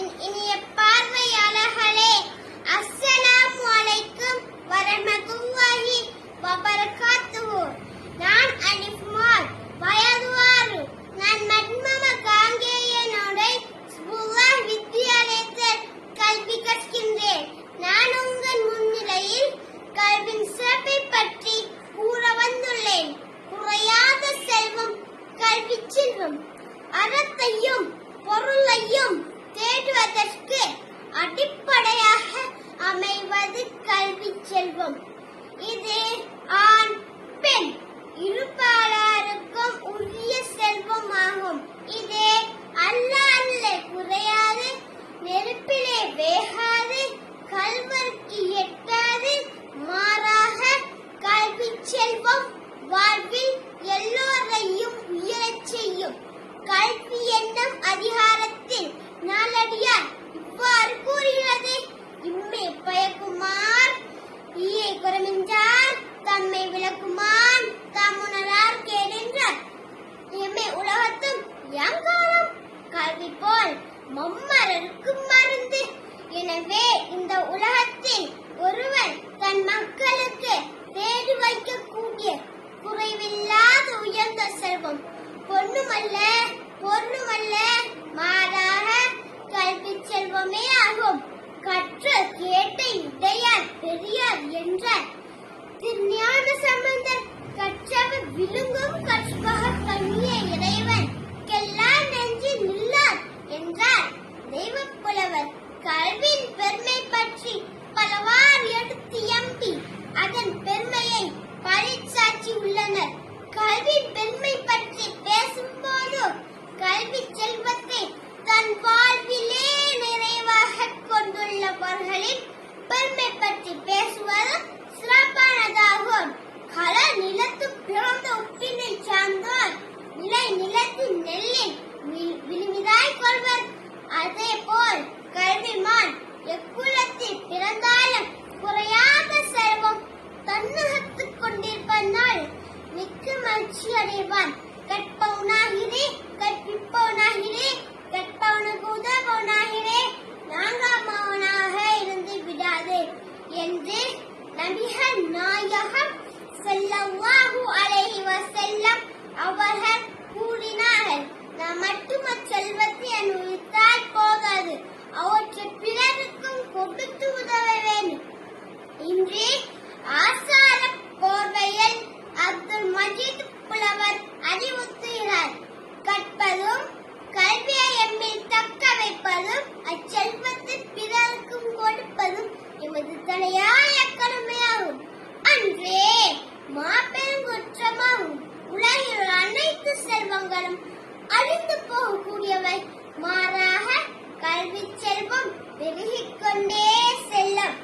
என் இனிய பார்வையாளர்களே அஸ்ஸலாமு அலைக்கும் வரஹ்மத்துல்லாஹி வபரகாத்துஹு. நான் அனிஃப்மால் வயது ஆறு நான் மட்மம காங்கேயனோட ஸ்புல்லாஹ் வித்தியாலயத்தில் கல்வி கற்கின்றேன். நான் உங்கள் முன்னிலையில் கல்வின் சிறப்பை பற்றி கூற வந்துள்ளேன். குறையாத செல்வம் கல்வி செல்வம் அறத்தையும் பொருளையும் தேடுவதற்கு அடிப்படையாக அமைவது கல்வி செல்வம். இது ஆண் பெண் இருபாலாருக்கும் உரிய செல்வமாகும். இது அல்ல அல்ல குறையாது நெருப்பில் மம்மரருக்கும் மருந்து. எனவே இந்த உலகத்தில் ஒருவன் தன் மக்களுக்கு தேடி வைக்கக்கூடிய குறைவில்லாத உயர்ந்த செல்வம். பொண்ணுமல்ல பொருளுமல்ல மாறாக கல்வி செல்வமே ஆகும். கற்ற கேட்ட இடையார் பெரியார் என்றார் திருஞான சம்பந்தர் கற்றவர் விழுங்கும் கற்ற அதே போல் கல்விமான் எக்குலத்தில் பிறந்தாலும் குறையாத செல்வம் தன்னகத்துக் கொண்டிருப்பதனால் மிக்க மகிழ்ச்சி அடைவான். கற்பவனாகிறே கற்பிப்பவனாகிறே கற்பவனுக்கு உதவனாகிறே நாங்காமவனாக இருந்து விடாதே என்று நபிகள் நாயகம் செல்லவாகு அலைஹி செல்லம் அவர்கள் கூறினார்கள். நமக்கு கொடுத்து உதவ வேண்டும் இன்றே ஆசார கோர்வையில் அப்துல் மஜீத் புலவர் அறிவுறுத்துகிறார். கற்பதும் கல்வியை எம்மில் தக்க வைப்பதும் அச்செல்வத்தை பிறருக்கும் கொடுப்பதும் எமது தலையாய கடமையாகும். அன்றே மாபெரும் குற்றமாகும். உலகில் அனைத்து செல்வங்களும் அழிந்து போகக்கூடியவை. மாறா கல்வி செல்வம் பெருகிக் கொண்டே செல்லும்.